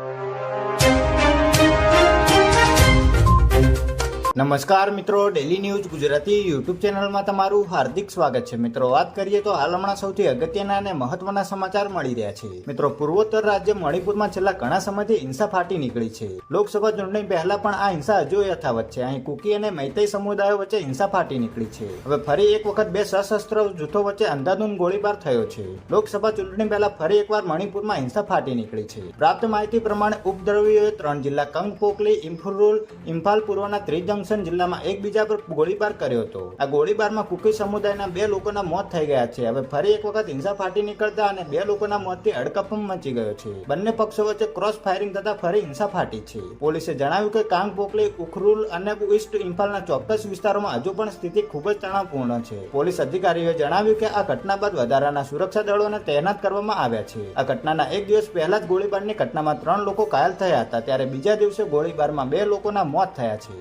you. નમસ્કાર મિત્રો daily news Gujarati YouTube ચેનલમાં તમારું હાર્દિક સ્વાગત છે. મિત્રો, વાત કરીએ તો હાલ હમણાં સૌથી અગત્યના અને મહત્વના સમાચાર મળી રહ્યા છે. મિત્રો, પૂર્વોત્તર રાજ્ય મણિપુરમાં છેલ્લા ઘણા સમયથી હિંસા ફાટી નીકળી છે. લોકસભા ચૂંટણી પહેલા પણ આ હિંસા હજુ યથાવત છે. અહીં કુકી અને મૈતઈ સમુદાયો વચ્ચે હિંસા ફાટી નીકળી છે. હવે ફરી એક વખત બે સશસ્ત્ર જૂથો વચ્ચે અંધાધૂંધ ગોળીબાર થયો છે. લોકસભા ચૂંટણી પહેલા ફરી એકવાર મણિપુરમાં હિંસા ફાટી નીકળી છે. પ્રાપ્ત માહિતી પ્રમાણે ઉપદ્રવીઓએ ત્રણ જિલ્લા કંગપોકલી ઇમ્ફુરુલ, ઇમ્ફાલ પૂર્વના ત્રિજંક્શન જિલ્લામાં એકબીજા પર ગોળીબાર કર્યો હતો. આ ગોળીબારમાં કુકી સમુદાયના બે લોકોના મોત થઈ ગયા છે. હવે ફરી એક વખત હિંસા ફાટી નીકળતા અને બે લોકોના મોતથી અડકફમ મચી ગયો છે. બંને પક્ષો વચ્ચે ક્રોસ ફાયરિંગ થતા ફરી હિંસા ફાટી છે. પોલીસે જણાવ્યું કે કાંગ, પોકલી, ઉખરુલ અને ઈસ્ટ ઇમ્ફાલના ચોક્કસ વિસ્તારોમાં હજુ પણ સ્થિતિ ખૂબ જ તણાવપૂર્ણ છે. પોલીસ અધિકારીઓએ જણાવ્યું કે આ ઘટના બાદ વધારાના સુરક્ષા દળોને તૈનાત કરવામાં આવ્યા છે. આ ઘટનાના એક દિવસ પહેલા જ ગોળીબારની ઘટનામાં ત્રણ લોકો ઘાયલ થયા હતા. ત્યારે બીજા દિવસે ગોળીબારમાં બે લોકોના મોત થયા છે.